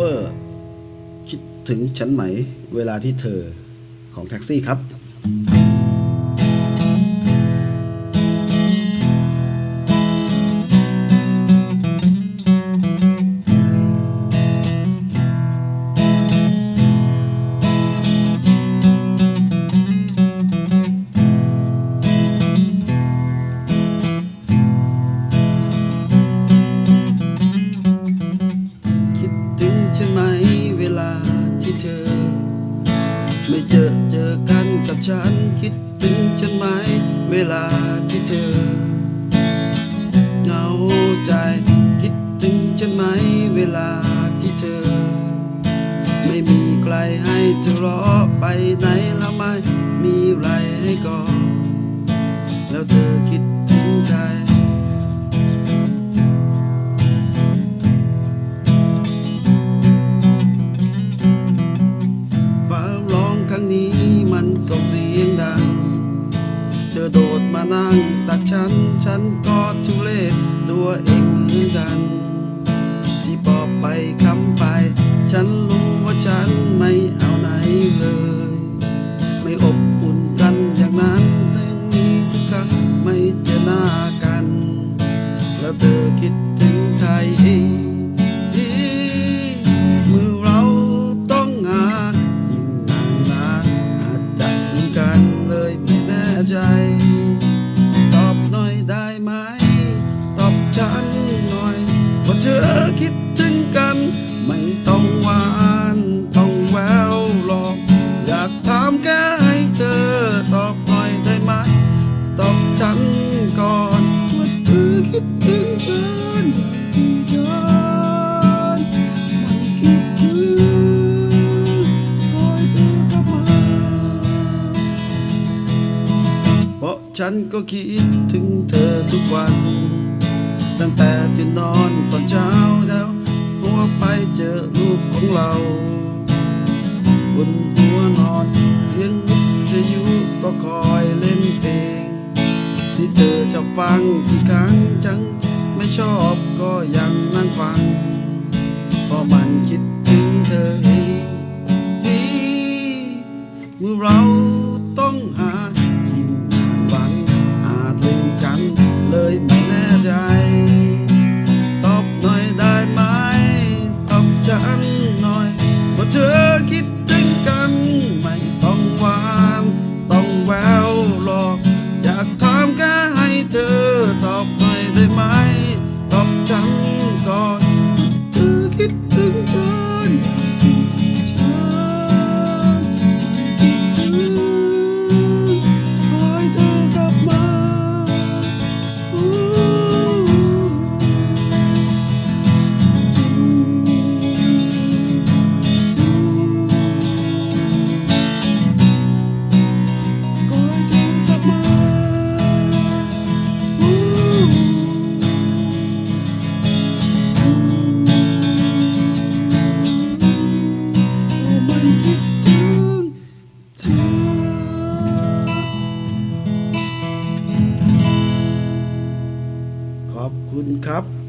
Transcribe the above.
cover คิดถึงฉันไหม เวลาที่เธอของแท็กซี่ครับ ไม่เจอเจอกันกับฉันคิดถึงฉันไหม เวลาที่เธอเหงาใจคิดถึงฉันไหม เวลาที่เธอ ไม่มีใครให้เธอรอไปไหนแล้วไม่มีไรให้กอดแล้วเธอคิด ถมานั่งตักฉัน ฉันก็ทุเลศตัวเองเหมือนกัน ที่บอกไปคำ คิดถึงกัน ไม่ต้องหวานต้องแววหรอก อยากถามแค่ให้เธอตอบหน่อยได้ไหมตอบฉันก่อนว่าเธอคิดถึงฉันที่ฉันมันคิดถึงคอยเธอกลับมเพราะฉันก็คิดถึงเธอทุกวัน ตั้งแต่ที่นอนตอนเช้า เราบนหัวนอนเสียงวิทยุก็คอยเล่นเพลง ที่เธอจะฟังกี่ครั้งจังไม่ชอบก็ยังนั่งฟังเพราะมันคิดถึงเธอเมื่อเรา อขอบคุณครับ